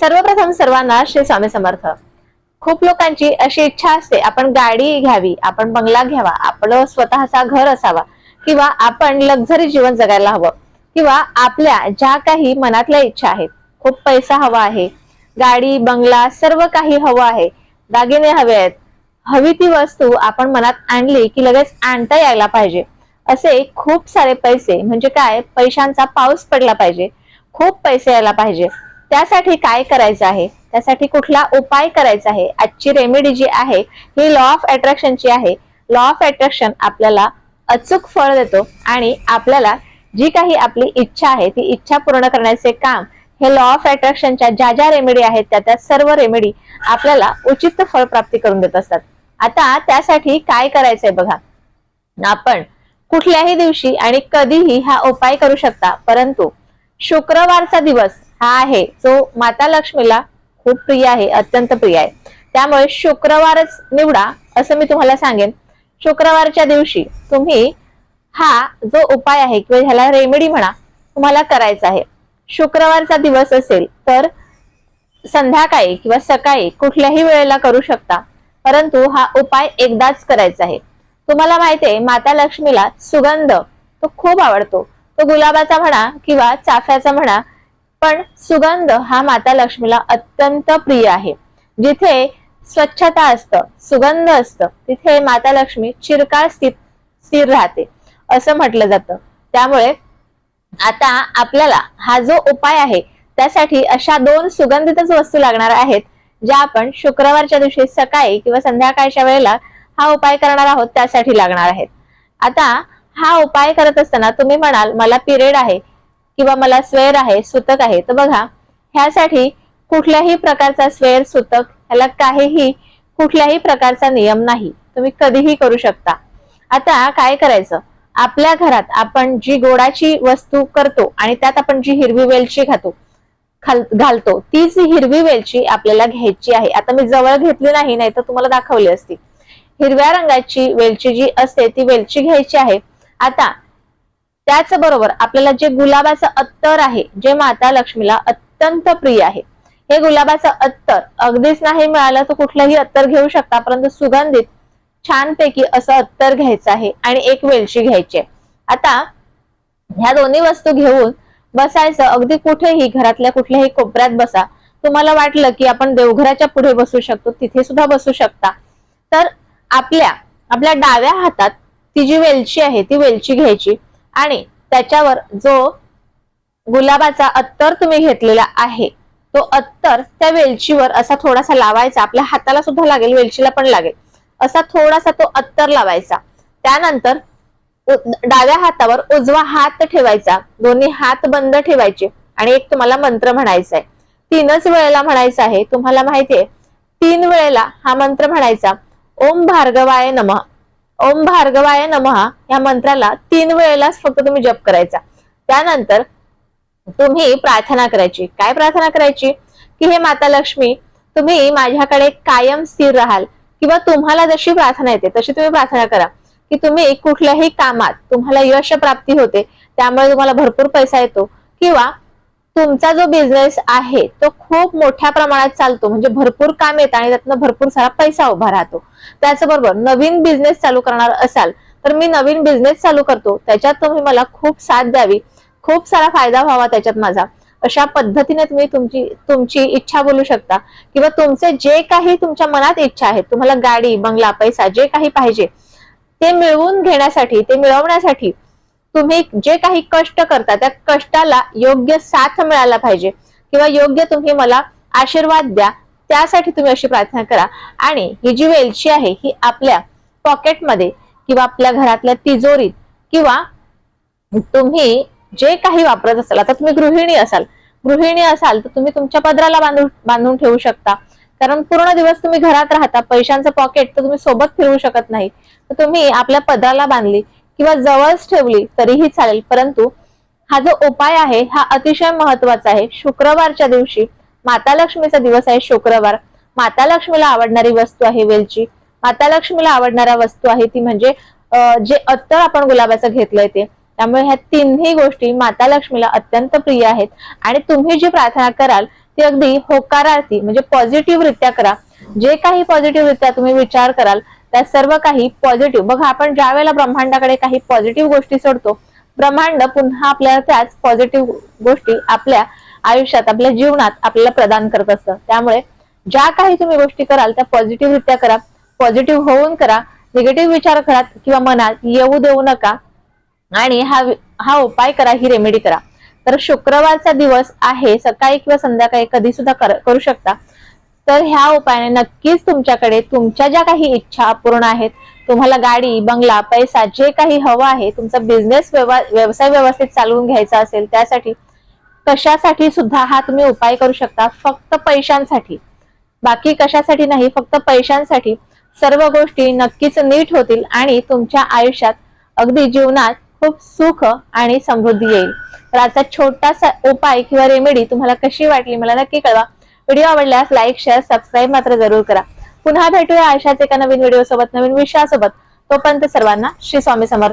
सर्वप्रथम सर्वांना श्री स्वामी समर्थ. खूप लोकांची अशी इच्छा असते आपण गाडी घ्यावी आपण बंगला घ्यावा आपलं स्वतःचा घर असावा किंवा आपण लक्झरी जीवन जगायला हवं किंवा आपल्या ज्या काही मनातल्या इच्छा आहेत खूप पैसा हवा आहे गाडी बंगला सर्व काही हवं आहे दागिने हवे आहेत हवी ती वस्तू आपण मनात आणली की लगेच आणता यायला पाहिजे असे खूप सारे पैसे म्हणजे काय पैशांचा पाऊस पडला पाहिजे खूप पैसे यायला पाहिजे त्यासाठी काय करायचं आहे? त्यासाठी कुठला उपाय करायचा आहे? आजची रेमेडी जी आहे ही लॉ ऑफ अट्रॅक्शनची आहे. लॉ ऑफ अट्रॅक्शन आपल्याला अचूक फळ देतो आणि आपल्याला जी काही आपली इच्छा आहे ती इच्छा पूर्ण करण्याचे काम हे लॉ ऑफ अट्रॅक्शनच्या ज्या ज्या रेमेडी आहेत त्या त्या सर्व रेमेडी आपल्याला उचित फळ प्राप्ती करून देत असतात. आता त्यासाठी काय करायचंय बघा. आपण कुठल्याही दिवशी आणि कधीही हा उपाय करू शकता परंतु शुक्रवारचा दिवस हा आहे. जो माता लक्ष्मीला खूप प्रिय आहे अत्यंत प्रिय आहे. त्यामुळे शुक्रवारच निवडा असं मी तुम्हाला सांगेन. शुक्रवारच्या दिवशी तुम्ही हा जो उपाय आहे किंवा ह्याला रेमेडी म्हणा तुम्हाला करायचा आहे. शुक्रवारचा दिवस असेल तर संध्याकाळी किंवा सकाळी कुठल्याही वेळेला करू शकता. परंतु हा उपाय एकदाच करायचा आहे. तुम्हाला माहितीये माता लक्ष्मीला सुगंध तो खूप आवडतो. तो गुलाबाचा म्हणा किंवा चाफ्याचा म्हणा पण सुगंध हा माता लक्ष्मीला अत्यंत प्रिय आहे. जिथे स्वच्छता असतं सुगंध असतं तिथे माता लक्ष्मी चिरकाळ स्थित स्थिर राहते असं म्हटलं जातं. त्यामुळे आता आपल्याला हा जो उपाय आहे त्यासाठी अशा दोन सुगंधितच वस्तू लागणार आहेत ज्या आपण शुक्रवारच्या दिवशी सकाळी किंवा संध्याकाळच्या वेळेला हा उपाय करणार आहोत त्यासाठी लागणार आहेत. आता हा उपाय करत असताना तुम्ही म्हणाल मला पिरियड आहे किंवा मला स्वेर आहे सुतक आहे तर बघा ह्यासाठी कुठल्याही प्रकारचा स्वेर सुतक ह्याला काहीही कुठल्याही प्रकारचा नियम नाही. तुम्ही कधीही करू शकता. आता काय करायचं? आपल्या घरात आपण जी गोडाची वस्तू करतो आणि त्यात आपण जी हिरवी वेलची खातो घालतो तीच हिरवी वेलची आपल्याला घ्यायची आहे. आता मी जवळ घेतली नाही नाही तर तुम्हाला दाखवली असती. हिरव्या रंगाची वेलची जी असते ती वेलची घ्यायची आहे. आता त्याचबरोबर आपल्याला जे गुलाबाचं अत्तर आहे जे माता लक्ष्मीला अत्यंत प्रिय आहे. हे गुलाबाचं अत्तर अगदीच नाही मिळालं तर कुठलंही अत्तर घेऊ शकता परंतु सुगंधित छानपैकी असं अत्तर घ्यायचं आहे आणि एक वेलची घ्यायची आहे. आता ह्या दोन्ही वस्तू घेऊन बसायचं अगदी कुठेही घरातल्या कुठल्याही कोपऱ्यात बसा. तुम्हाला वाटलं की आपण देवघराच्या पुढे बसू शकतो तिथे सुद्धा बसू शकता. तर आपल्या आपल्या डाव्या हातात ती जी वेलची आहे ती वेलची घ्यायची. आणि त्याच्यावर जो गुलाबाचा अत्तर तुम्ही घेतलेला आहे तो अत्तर त्या वेलचीवर असा थोडासा लावायचा. आपल्या हाताला सुद्धा लागेल वेलचीला पण लागेल. असा थोडासा तो अत्तर लावायचा. त्यानंतर डाव्या हातावर उजवा हात ठेवायचा. दोन्ही हात बंद ठेवायचे. आणि एक तुम्हाला मंत्र म्हणायचा आहे. तीनच वेळेला म्हणायचा आहे. तुम्हाला माहितीये तीन वेळेला हा मंत्र म्हणायचा. ओम भार्गवाय नमः. ओम भार्गवाय नमः या मंत्राला तीन वेळेलाच फक्त तुम्ही जप करायचा. त्यानंतर तुम्ही प्रार्थना करायची. काय प्रार्थना करायची? की हे माता लक्ष्मी तुम्ही माझ्याकडे कायम स्थिर राहाल किंवा तुम्हाला जशी प्रार्थना येते तशी तुम्ही प्रार्थना करा. की तुम्ही कुठल्याही कामात तुम्हाला यश प्राप्ती होते त्यामुळे तुम्हाला भरपूर पैसा येतो. किंवा तुमचा जो बिझनेस आहे तो खूप मोठ्या प्रमाणात चालतो. म्हणजे भरपूर काम येतं आणि त्यातनं भरपूर सारा पैसा उभा राहतो. त्याचबरोबर नवीन बिझनेस चालू करणार असाल तर मी नवीन बिझनेस चालू करतो. त्याच्यात तुम्ही मला खूप साथ द्यावी. खूप सारा फायदा व्हावा त्याच्यात माझा. अशा पद्धतीने तुम्ही तुमची तुमची इच्छा बोलू शकता. किंवा तुमचे जे काही तुमच्या मनात इच्छा आहे तुम्हाला गाडी बंगला पैसा जे काही पाहिजे ते मिळवून घेण्यासाठी ते मिळवण्यासाठी तुम्ही जे काही कष्ट करता त्या कष्टाला योग्य साथ मिळायला पाहिजे. किंवा योग्य तुम्ही मला आशीर्वाद द्या त्यासाठी तुम्ही अशी प्रार्थना करा. आणि ही जी वेलची आहे ही आपल्या पॉकेटमध्ये किंवा आपल्या घरातल्या तिजोरीत किंवा तुम्ही जे काही वापरत असाल आता तुम्ही गृहिणी असाल. गृहिणी असाल तर तुम्ही तुमच्या पदराला बांधून बांधून ठेवू शकता. कारण पूर्ण दिवस तुम्ही घरात राहता पैशांचं पॉकेट तर तुम्ही सोबत फिरवू शकत नाही. तर तुम्ही आपल्या पदराला बांधली किंवा जवळच ठेवली तरीही चालेल. परंतु हा जो उपाय आहे हा अतिशय महत्त्वाचा आहे. शुक्रवारच्या दिवशी माता लक्ष्मीचा दिवस आहे शुक्रवार. माता लक्ष्मीला आवडणारी वस्तू आहे वेलची. माता लक्ष्मीला आवडणाऱ्या वस्तू आहे ती म्हणजे जे अत्तर आपण गुलाबाचं घेतलंय ते. त्यामुळे ह्या तिन्ही गोष्टी माता लक्ष्मीला अत्यंत प्रिय आहेत. आणि तुम्ही जी प्रार्थना कराल ती अगदी होकारार्थी म्हणजे पॉझिटिव्ह रित्या करा. जे काही पॉझिटिव्ह रित्या तुम्ही विचार कराल त्या सर्व काही पॉझिटिव्ह बघा आपण ज्या वेळेला ब्रह्मांडाकडे काही पॉझिटिव्ह गोष्टी सोडतो ब्रह्मांड पुन्हा आपल्याला त्याच पॉझिटिव्ह गोष्टी आपल्या आयुष्यात आपल्या जीवनात आपल्याला प्रदान करत असतं. त्यामुळे ज्या काही तुम्ही गोष्टी कराल त्या पॉझिटिव्ह रित्या करा पॉझिटिव्ह होऊन करा निगेटिव्ह विचार करा किंवा मनात येऊ देऊ नका आणि हा हा उपाय करा ही रेमेडी करा. तर शुक्रवारचा दिवस आहे सकाळी किंवा संध्याकाळी कधी सुद्धा करू शकता. तर ह्या उपायाने नक्कीच तुमच्याकडे तुमच्या ज्या काही इच्छा पूर्ण आहेत तुम्हाला गाडी बंगला पैसा जे काही हवं आहे तुमचा बिझनेस व्यवसाय व्यवस्थित चालवून घ्यायचा असेल त्यासाठी कशासाठी सुद्धा हा तुम्ही उपाय करू शकता? फक्त पैशांसाठी. बाकी कशासाठी नाही फक्त पैशांसाठी. सर्व गोष्टी नक्कीच नीट होतील आणि तुमच्या आयुष्यात अगदी जीवनात खूप सुख आणि समृद्धी येईल. तर आजचा छोटासा उपाय किंवा रेमेडी तुम्हाला कशी वाटली मला नक्की कळवा. व्हिडिओ आवडल्यास लाईक शेअर सबस्क्राईब मात्र जरूर करा. पुन्हा भेटूया अशाच एका नवीन व्हिडिओ सोबत नवीन विषयासोबत. तोपर्यंत सर्वांना श्री स्वामी समर्थ.